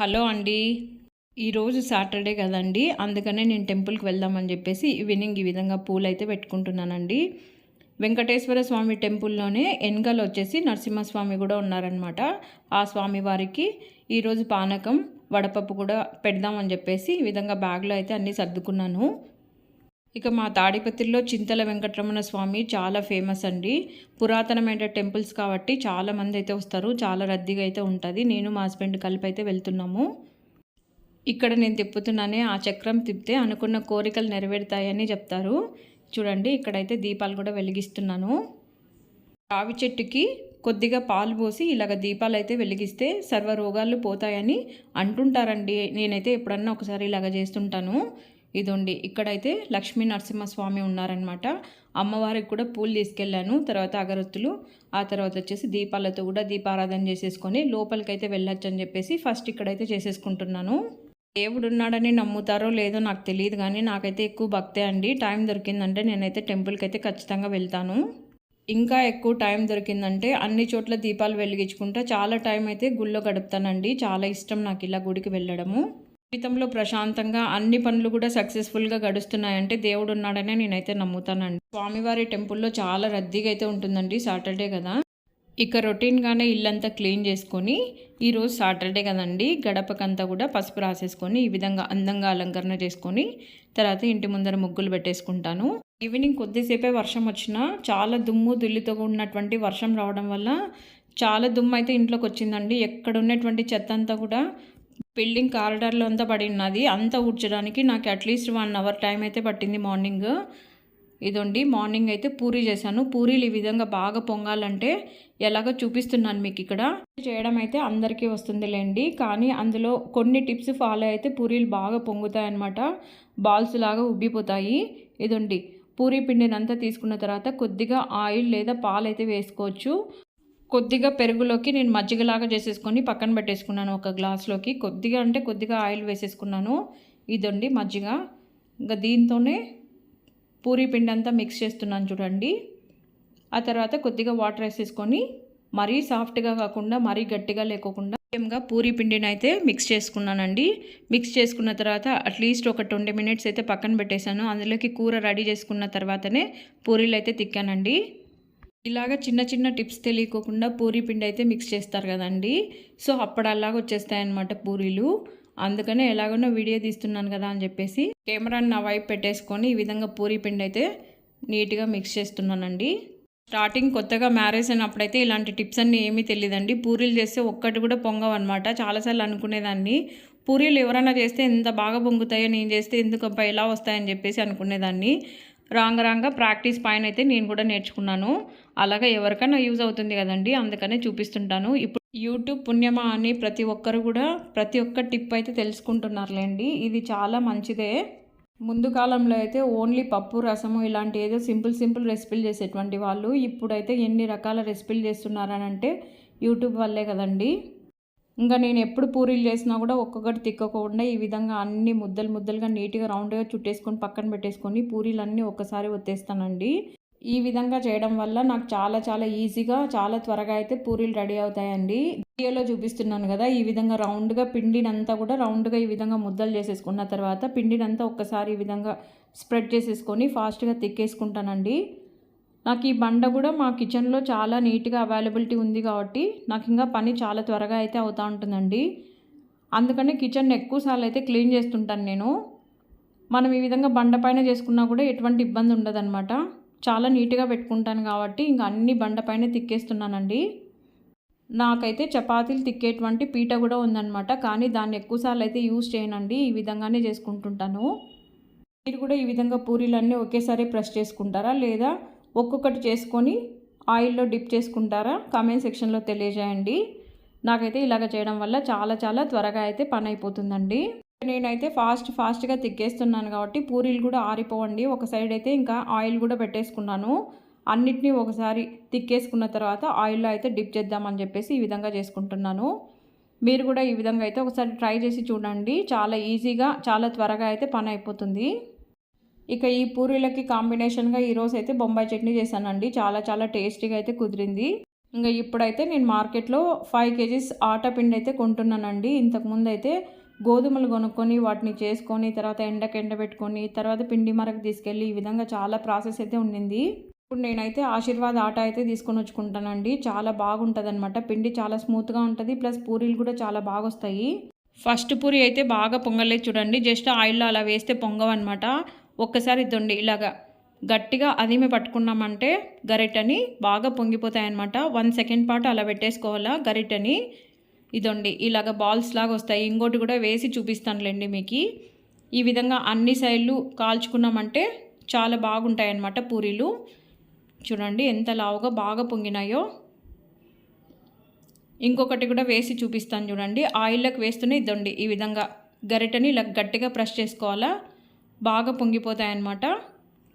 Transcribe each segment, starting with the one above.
Hello అండి. ఈరోజు Saturday కదండి. అందుకనే నేను టెంపుల్కి వెళ్దామని చెప్పేసి ఈవినింగ్ ఈ విధంగా పూలు అయితే పెట్టుకుంటున్నానండి. వెంకటేశ్వర స్వామి టెంపుల్లోనే వెనకాల వచ్చేసి నరసింహస్వామి కూడా ఉన్నారనమాట ఆ స్వామి వారికి ఈరోజు పానకం వడపప్పు కూడా పెడదామని చెప్పేసి ఈ విధంగా బ్యాగ్లో అయితే అన్నీ సర్దుకున్నాను. ఇక మా తాడిపత్రిలో చింతల వెంకటరమణ స్వామి చాలా ఫేమస్ అండి. పురాతనమైన టెంపుల్స్ కాబట్టి చాలా మంది అయితే వస్తారు. చాలా రద్దీగా అయితే ఉంటుంది. నేను మా హస్బెండ్ కలిపి అయితే వెళ్తున్నాము. ఇక్కడ నేను తిప్పుతున్నానే ఆ చక్రం తిప్పితే అనుకున్న కోరికలు నెరవేరుతాయని చెప్తారు. చూడండి ఇక్కడైతే దీపాలు కూడా వెలిగిస్తున్నాను. రావి చెట్టుకి కొద్దిగా పాలు పోసి ఇలాగ దీపాలు అయితే వెలిగిస్తే సర్వ రోగాలు పోతాయని అంటుంటారండి. నేనైతే ఎప్పుడన్నా ఒకసారి ఇలాగ చేస్తుంటాను. ఇదండి. ఇక్కడైతే లక్ష్మీ నరసింహస్వామి ఉన్నారనమాట అమ్మవారికి కూడా పూలు తీసుకెళ్ళాను. తర్వాత అగరొత్తులు ఆ తర్వాత వచ్చేసి దీపాలతో కూడా దీపారాధన చేసేసుకొని లోపలికైతే వెళ్ళొచ్చు అని చెప్పేసి ఫస్ట్ ఇక్కడైతే చేసేసుకుంటున్నాను. దేవుడు ఉన్నాడని నమ్ముతారో లేదో నాకు తెలియదు కానీ నాకైతే ఎక్కువ భక్తే అండి. టైం దొరికిందంటే నేనైతే టెంపుల్కి అయితే ఖచ్చితంగా వెళ్తాను. ఇంకా ఎక్కువ టైం దొరికిందంటే అన్ని చోట్ల దీపాలు వెలిగించుకుంటా చాలా టైం అయితే గుళ్ళో గడుపుతానండి. చాలా ఇష్టం నాకు ఇలా గుడికి వెళ్ళడము. జీవితంలో ప్రశాంతంగా అన్ని పనులు కూడా సక్సెస్ఫుల్గా గడుస్తున్నాయంటే దేవుడు ఉన్నాడనే నేనైతే నమ్ముతానండి. స్వామివారి టెంపుల్లో చాలా రద్దీగా అయితే ఉంటుందండి సాటర్డే కదా. ఇక రొటీన్గానే ఇల్లంతా క్లీన్ చేసుకొని ఈరోజు సాటర్డే కదండి. గడపకంతా కూడా పసుపు రాసేసుకొని ఈ విధంగా అందంగా అలంకరణ చేసుకొని తర్వాత ఇంటి ముందర ముగ్గులు పెట్టేసుకుంటాను. ఈవినింగ్ కొద్దిసేపే వర్షం వచ్చినా చాలా దుమ్ము దుల్లితో ఉన్నటువంటి వర్షం రావడం వల్ల చాలా దుమ్ము అయితే ఇంట్లోకి వచ్చిందండి ఎక్కడ ఉన్నటువంటి చెత్త అంతా కూడా బిల్డింగ్ కారిడార్లో అంతా పడి ఉన్నది. అంతా ఊడ్చడానికి నాకు అట్లీస్ట్ వన్ అవర్ టైం అయితే పట్టింది మార్నింగ్ ఇదండి మార్నింగ్ అయితే పూరీ చేశాను. పూరీలు ఈ విధంగా బాగా పొంగాలంటే ఎలాగో చూపిస్తున్నాను మీకు ఇక్కడ. చేయడం అయితే అందరికీ వస్తుందిలేండి. కానీ అందులో కొన్ని టిప్స్ ఫాలో అయితే పూరీలు బాగా పొంగుతాయి అన్నమాట బాల్స్ లాగా ఉబ్బిపోతాయి. ఇదండి పూరీ పిండినంతా తీసుకున్న తర్వాత కొద్దిగా ఆయిల్ లేదా పాలు అయితే వేసుకోవచ్చు. కొద్దిగా పెరుగులోకి నేను మజ్జిగలాగా చేసేసుకొని పక్కన పెట్టేసుకున్నాను. ఒక గ్లాస్లోకి కొద్దిగా అంటే కొద్దిగా ఆయిల్ వేసేసుకున్నాను. ఇదండి మజ్జిగ. ఇంకా దీంతోనే పూరీ పిండి అంతా మిక్స్ చేస్తున్నాను చూడండి. ఆ తర్వాత కొద్దిగా వాటర్ వేసేసుకొని మరీ సాఫ్ట్గా కాకుండా మరీ గట్టిగా లేకోకుండా ముఖ్యంగా పూరీ పిండిని అయితే మిక్స్ చేసుకున్నానండి. మిక్స్ చేసుకున్న తర్వాత అట్లీస్ట్ ఒక ట్వంటీ మినిట్స్ అయితే పక్కన పెట్టేశాను. అందులోకి కూర రెడీ చేసుకున్న తర్వాతనే పూరీలు అయితే తిక్కానండి. ఇలాగ చిన్న చిన్న టిప్స్ తెలియకోకుండా పూరీ పిండి అయితే మిక్స్ చేస్తారు కదండి. సో అప్పుడు అలాగ వచ్చేస్తాయి అనమాట పూరీలు. అందుకనే ఎలాగనో వీడియో తీస్తున్నాను కదా అని చెప్పేసి కెమెరాని నా వైపు పెట్టేసుకొని ఈ విధంగా పూరీ పిండి అయితే నీట్గా మిక్స్ చేస్తున్నానండి. స్టార్టింగ్ కొత్తగా మ్యారేజ్ అయినప్పుడైతే ఇలాంటి టిప్స్ అన్నీ ఏమీ తెలియదండి పూరీలు చేస్తే ఒక్కటి కూడా పొంగవన్నమాట. చాలాసార్లు అనుకునేదాన్ని. పూరీలు ఎవరైనా చేస్తే ఎంత బాగా పొంగుతాయో నేను చేస్తే ఎందుకబ్బా ఎలా వస్తాయని చెప్పేసి అనుకునేదాన్ని. రాంగ రాంగ ప్రాక్టీస్ పైన అయితే నేను కూడా నేర్చుకున్నాను. అలాగా ఎవరికైనా యూజ్ అవుతుంది కదండి అందుకనే చూపిస్తుంటాను. ఇప్పుడు యూట్యూబ్ పుణ్యమా అని ప్రతి ఒక్కరు కూడా ప్రతి ఒక్క టిప్ అయితే తెలుసుకుంటున్నారులేండి. ఇది చాలా మంచిదే. ముందు కాలంలో అయితే ఓన్లీ పప్పు రసము ఇలాంటి ఏదో సింపుల్ సింపుల్ రెసిపీలు చేసేటువంటి వాళ్ళు. ఇప్పుడైతే ఎన్ని రకాల రెసిపీలు చేస్తున్నారని అంటే యూట్యూబ్ వల్లే కదండీ. ఇంకా నేను ఎప్పుడు పూరీలు చేసినా కూడా ఒక్కొక్కటి తిక్కకుండా ఈ విధంగా అన్ని ముద్దలు ముద్దలుగా నీట్గా రౌండ్గా చుట్టేసుకొని పక్కన పెట్టేసుకొని పూరీలన్నీ ఒక్కసారి ఒత్తేస్తానండి. ఈ విధంగా చేయడం వల్ల నాకు చాలా చాలా ఈజీగా చాలా త్వరగా అయితే పూరీలు రెడీ అవుతాయండి. వీడియోలో చూపిస్తున్నాను కదా ఈ విధంగా రౌండ్గా పిండినంతా కూడా రౌండ్గా ఈ విధంగా ముద్దలు చేసేసుకున్న తర్వాత పిండినంతా ఒక్కసారి ఈ విధంగా స్ప్రెడ్ చేసేసుకొని ఫాస్ట్గా తిక్కేసుకుంటానండి. నాకు ఈ బండ కూడా మా కిచెన్లో చాలా నీట్గా అవైలబిలిటీ ఉంది కాబట్టి నాకు ఇంకా పని చాలా త్వరగా అయితే అవుతూ ఉంటుందండి. అందుకని కిచెన్ ఎక్కువసార్లు అయితే క్లీన్ చేస్తుంటాను నేను. మనం ఈ విధంగా బండ పైన చేసుకున్నా కూడా ఎటువంటి ఇబ్బంది ఉండదన్నమాట. చాలా నీట్గా పెట్టుకుంటాను కాబట్టి ఇంకా అన్ని బండపైన తిక్కేస్తున్నానండి. నాకైతే చపాతీలు తిక్కేటువంటి పీట కూడా ఉందన్నమాట. కానీ దాన్ని ఎక్కువసార్లు అయితే యూజ్ చేయనండి. ఈ విధంగానే చేసుకుంటుంటాను. మీరు కూడా ఈ విధంగా పూరీలన్నీ ఒకేసారి ప్రెస్ చేసుకుంటారా? లేదా ఒక్కొక్కటి చేసుకొని ఆయిల్లో డిప్ చేసుకుంటారా? కామెంట్ సెక్షన్లో తెలియజేయండి. నాకైతే ఇలాగ చేయడం వల్ల చాలా చాలా త్వరగా అయితే పని అయిపోతుందండి. నేనైతే ఫాస్ట్ ఫాస్ట్గా తిక్కేస్తున్నాను కాబట్టి పూరీలు కూడా ఆరిపోవండి. ఒక సైడ్ అయితే ఇంకా ఆయిల్ కూడా పెట్టేసుకున్నాను. అన్నిటినీ ఒకసారి తిక్కేసుకున్న తర్వాత ఆయిల్లో అయితే డిప్ చేద్దామని చెప్పేసి ఈ విధంగా చేసుకుంటున్నాను. మీరు కూడా ఈ విధంగా అయితే ఒకసారి ట్రై చేసి చూడండి. చాలా ఈజీగా చాలా త్వరగా అయితే పని అయిపోతుంది. ఇక ఈ పూరీలకి కాంబినేషన్గా ఈరోజు అయితే బొంబాయి చట్నీ చేశానండి. చాలా చాలా టేస్టీగా అయితే కుదిరింది. ఇంకా ఇప్పుడైతే నేను మార్కెట్లో ఫైవ్ కేజీస్ ఆటా పిండి అయితే కొంటున్నానండి. ఇంతకుముందు అయితే గోధుమలు కొనుక్కొని వాటిని చేసుకొని తర్వాత ఎండకు ఎండబెట్టుకొని తర్వాత పిండి మరకు తీసుకెళ్ళి ఈ విధంగా చాలా ప్రాసెస్ అయితే ఉండింది. ఇప్పుడు నేనైతే ఆశీర్వాద్ ఆటా అయితే తీసుకొని వచ్చుకుంటానండి. చాలా బాగుంటుంది అనమాట పిండి చాలా స్మూత్గా ఉంటుంది. ప్లస్ పూరీలు కూడా చాలా బాగా వస్తాయి ఫస్ట్ పూరి అయితే బాగా పొంగలేదు చూడండి. జస్ట్ ఆయిల్లో అలా వేస్తే పొంగవన్నమాట. ఒక్కసారి ఇద్దండి. ఇలాగా గట్టిగా అదిమి పట్టుకున్నామంటే గరిటని బాగా పొంగిపోతాయన్నమాట. వన్ సెకండ్ పాటు అలా పెట్టేసుకోవాలా గరిటని. ఇదండి ఇలాగ బాల్స్ లాగా వస్తాయి. ఇంకోటి కూడా వేసి చూపిస్తానులేండి మీకు. ఈ విధంగా అన్ని సైడ్లు కాల్చుకున్నామంటే చాలా బాగుంటాయి అన్నమాట పూరీలు. చూడండి ఎంత లావుగా బాగా పొంగినాయో. ఇంకొకటి కూడా వేసి చూపిస్తాను చూడండి. ఆయిల్లోకి వేస్తూనే ఇద్దండి. ఈ విధంగా గరిటని ఇలా గట్టిగా ప్రెస్ చేసుకోవాలా. బాగా పొంగిపోతాయన్నమాట.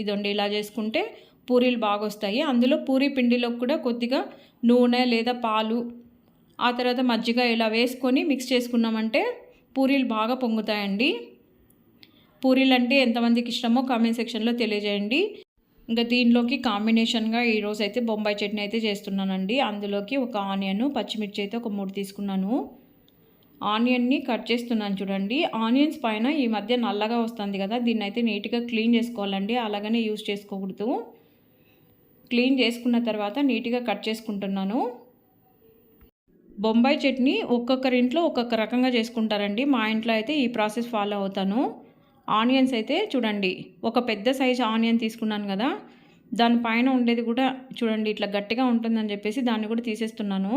ఇదండి ఇలా చేసుకుంటే పూరీలు బాగా వస్తాయి అందులో పూరీ పిండిలో కూడా కొద్దిగా నూనె లేదా పాలు ఆ తర్వాత మజ్జిగ ఇలా వేసుకొని మిక్స్ చేసుకున్నామంటే పూరీలు బాగా పొంగుతాయండి. పూరీలు అంటే ఎంతమందికి ఇష్టమో కామెంట్ సెక్షన్లో తెలియజేయండి. ఇంకా దీనిలోకి కాంబినేషన్గా ఈరోజు అయితే బొంబాయి చట్నీ అయితే చేస్తున్నానండి. అందులోకి ఒక ఆనియన్ పచ్చిమిర్చి అయితే ఒక మూడు తీసుకున్నాను. ఆనియన్ని కట్ చేస్తున్నాను చూడండి. ఆనియన్స్ పైన ఈ మధ్య నల్లగా వస్తుంది కదా దీన్ని అయితే నీట్గా క్లీన్ చేసుకోవాలండి. అలాగనే యూస్ చేసుకోకూడదు. క్లీన్ చేసుకున్న తర్వాత నీట్గా కట్ చేసుకుంటున్నాను. బొంబాయి చట్నీ ఒక్కొక్కరి ఇంట్లో ఒక్కొక్క రకంగా చేసుకుంటారండి. మా ఇంట్లో అయితే ఈ ప్రాసెస్ ఫాలో అవుతాను. ఆనియన్స్ అయితే చూడండి ఒక పెద్ద సైజ్ ఆనియన్ తీసుకున్నాను కదా దానిపైన ఉండేది కూడా చూడండి ఇట్లా గట్టిగా ఉంటుందని చెప్పేసి దాన్ని కూడా తీసేస్తున్నాను.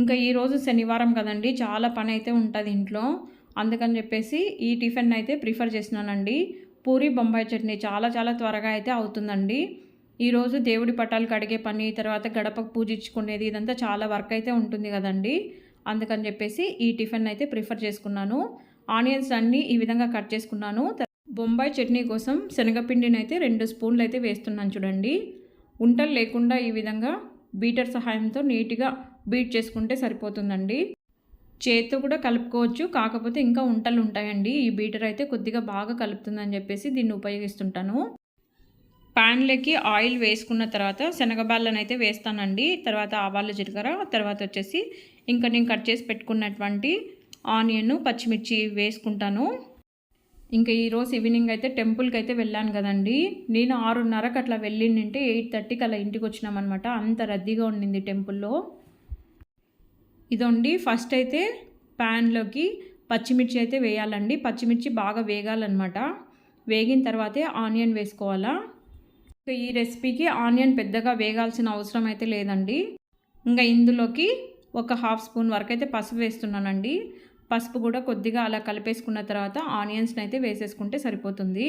ఇంకా ఈరోజు శనివారం కదండి చాలా పని అయితే ఉంటుంది ఇంట్లో. అందుకని చెప్పేసి ఈ టిఫిన్ అయితే ప్రిఫర్ చేసినానండి పూరి బొంబాయి చట్నీ చాలా చాలా త్వరగా అయితే అవుతుందండి. ఈరోజు దేవుడి పటాలు కడిగే పని తర్వాత గడపకు పూజించుకునేది ఇదంతా చాలా వర్క్ అయితే ఉంటుంది కదండి. అందుకని చెప్పేసి ఈ టిఫిన్ అయితే ప్రిఫర్ చేసుకున్నాను. ఆనియన్స్ అన్నీ ఈ విధంగా కట్ చేసుకున్నాను. బొంబాయి చట్నీ కోసం శనగపిండిని అయితే రెండు స్పూన్లు అయితే వేస్తున్నాను చూడండి. ఉంటలు లేకుండా ఈ విధంగా బీటర్ సహాయంతో నీట్గా బీట్ చేసుకుంటే సరిపోతుందండి. చేతితో కూడా కలుపుకోవచ్చు కాకపోతే ఇంకా ఉంటలు ఉంటాయండి. ఈ బీటర్ అయితే కొద్దిగా బాగా కలుపుతుందని చెప్పేసి దీన్ని ఉపయోగిస్తుంటాను. ప్యాన్లోకి ఆయిల్ వేసుకున్న తర్వాత శనగబాళ్ళను అయితే వేస్తానండి. తర్వాత ఆవాలు జీలకర్ర తర్వాత వచ్చేసి ఇంకా నేను కట్ చేసి పెట్టుకున్నటువంటి ఆనియన్ పచ్చిమిర్చి వేసుకుంటాను. ఇంకా ఈరోజు ఈవినింగ్ అయితే టెంపుల్కి అయితే వెళ్ళాను కదండి. నేను ఆరున్నరకు అట్లా వెళ్ళిండింటే ఎయిట్ థర్టీకి అలా ఇంటికి వచ్చినామన్నమాట. అంత రద్దీగా ఉండింది టెంపుల్లో. ఇదండి. ఫస్ట్ అయితే ప్యాన్లోకి పచ్చిమిర్చి అయితే వేయాలండి. పచ్చిమిర్చి బాగా వేగాలన్నమాట. వేగిన తర్వాతే ఆనియన్ వేసుకోవాలా. ఈ రెసిపీకి ఆనియన్ పెద్దగా వేగాల్సిన అవసరం అయితే లేదండి. ఇంకా ఇందులోకి ఒక హాఫ్ స్పూన్ వరకు అయితే పసుపు వేస్తున్నానండి. పసుపు కూడా కొద్దిగా అలా కలిపేసుకున్న తర్వాత ఆనియన్స్ని అయితే వేసేసుకుంటే సరిపోతుంది.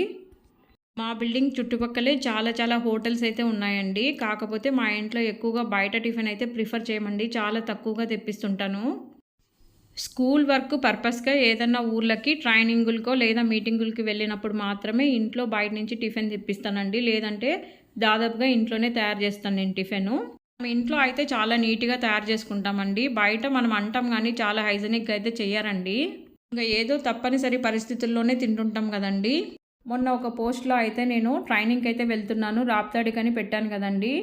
మా బిల్డింగ్ చుట్టుపక్కలే చాలా చాలా హోటల్స్ అయితే ఉన్నాయండి. కాకపోతే మా ఇంట్లో ఎక్కువగా బయట టిఫిన్ అయితే ప్రిఫర్ చేయమండి. చాలా తక్కువగా తెప్పిస్తుంటాను. స్కూల్ వర్క్ పర్పస్గా ఏదన్నా ఊర్లకి ట్రైనింగులకో లేదా మీటింగులకి వెళ్ళినప్పుడు మాత్రమే ఇంట్లో బయట నుంచి టిఫిన్ తెప్పిస్తానండి. లేదంటే దాదాపుగా ఇంట్లోనే తయారు చేస్తాను నేను టిఫిన్. ఇంట్లో అయితే చాలా నీట్గా తయారు చేసుకుంటామండి. బయట మనం అంటాం కానీ చాలా హైజెనిక్గా అయితే చేయరండి ఇంకా ఏదో తప్పనిసరి పరిస్థితుల్లోనే తింటుంటాం కదండి. మొన్న ఒక పోస్ట్లో అయితే నేను ట్రైనింగ్కి అయితే వెళ్తున్నాను రాప్తాడికని పెట్టాను కదండి.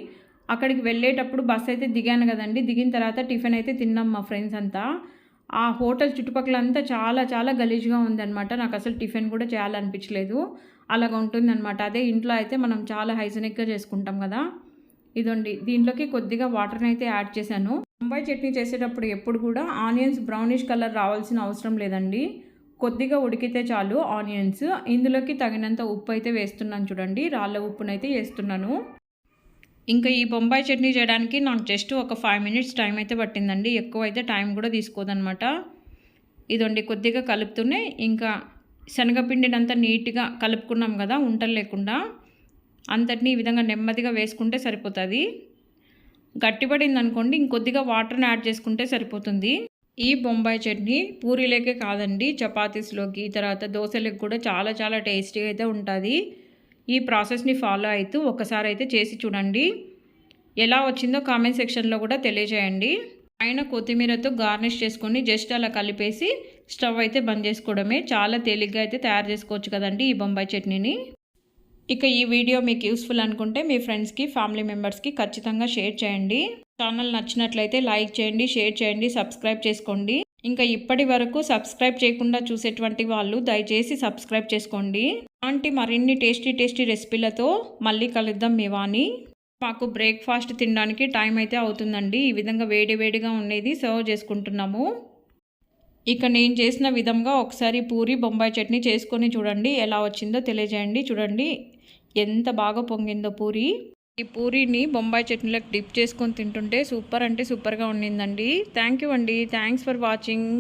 అక్కడికి వెళ్ళేటప్పుడు బస్ అయితే దిగాను కదండి. దిగిన తర్వాత టిఫిన్ అయితే తిన్నాం మా ఫ్రెండ్స్ అంతా. ఆ హోటల్ చుట్టుపక్కల అంతా చాలా చాలా గలీజ్గా ఉందన్నమాట. నాకు అసలు టిఫిన్ కూడా చేయాలనిపించలేదు. అలాగ ఉంటుందన్నమాట. అదే ఇంట్లో అయితే మనం చాలా హైజెనిక్గా చేసుకుంటాం కదా. ఇదండి. దీంట్లోకి కొద్దిగా వాటర్ని అయితే యాడ్ చేశాను. ముంబై చట్నీ చేసేటప్పుడు ఎప్పుడు కూడా ఆనియన్స్ బ్రౌనిష్ కలర్ రావాల్సిన అవసరం లేదండి. కొద్దిగా ఉడికితే చాలు ఆనియన్స్. ఇందులోకి తగినంత ఉప్పు అయితే వేస్తున్నాను చూడండి. రాళ్ళ ఉప్పునైతే వేస్తున్నాను. ఇంకా ఈ బొంబాయి చట్నీ చేయడానికి నాకు జస్ట్ ఒక ఫైవ్ మినిట్స్ టైం అయితే పట్టిందండి. ఎక్కువ అయితే టైం కూడా తీసుకోదనమాట ఇదండి కొద్దిగా కలుపుతూనే ఇంకా శనగపిండిని అంతా నీట్గా కలుపుకున్నాం కదా ఉంటలు లేకుండా. అంతటిని ఈ విధంగా నెమ్మదిగా వేసుకుంటే సరిపోతుంది. గట్టిపడింది అనుకోండి ఇంకొద్దిగా వాటర్ని యాడ్ చేసుకుంటే సరిపోతుంది. ఈ బొంబాయి చట్నీ పూరీలకే కాదండి చపాతీస్లోకి తర్వాత దోశలకు కూడా చాలా చాలా టేస్టీగా అయితే ఉంటుంది. ఈ ప్రాసెస్ని ఫాలో అవుతూ ఒకసారి అయితే చేసి చూడండి. ఎలా వచ్చిందో కామెంట్ సెక్షన్లో కూడా తెలియజేయండి. పైన కొత్తిమీరతో గార్నిష్ చేసుకొని జస్ట్ అలా కలిపేసి స్టవ్ అయితే బంద్ చేసుకోవడమే. చాలా తేలిగ్గా అయితే తయారు చేసుకోవచ్చు కదండి ఈ బొంబాయి చట్నీని. ఇక ఈ వీడియో మీకు యూస్ఫుల్ అనుకుంటే మీ ఫ్రెండ్స్కి ఫ్యామిలీ మెంబర్స్కి ఖచ్చితంగా షేర్ చేయండి. ఛానల్ నచ్చినట్లయితే లైక్ చేయండి షేర్ చేయండి సబ్స్క్రైబ్ చేసుకోండి. ఇంకా ఇప్పటి వరకు సబ్స్క్రైబ్ చేయకుండా చూసేటువంటి వాళ్ళు దయచేసి సబ్స్క్రైబ్ చేసుకోండి. అలాంటి మరిన్ని టేస్టీ టేస్టీ రెసిపీలతో మళ్ళీ కలుద్దాం మేవాని మాకు బ్రేక్ఫాస్ట్ తినడానికి టైం అయితే అవుతుందండి. ఈ విధంగా వేడి వేడిగా ఉండేది సర్వ్ చేసుకుంటున్నాము. ఇక నేను చేసిన విధంగా ఒకసారి పూరి బొంబాయి చట్నీ చేసుకొని చూడండి ఎలా వచ్చిందో తెలియజేయండి. చూడండి ఎంత బాగా పొంగిందో పూరి. ఈ పూరీని బొంబాయి చట్నీలకు డిప్ చేసుకొని తింటుంటే సూపర్ అంటే సూపర్గా ఉండిందండి. థ్యాంక్ యూ అండి. Thanks for watching.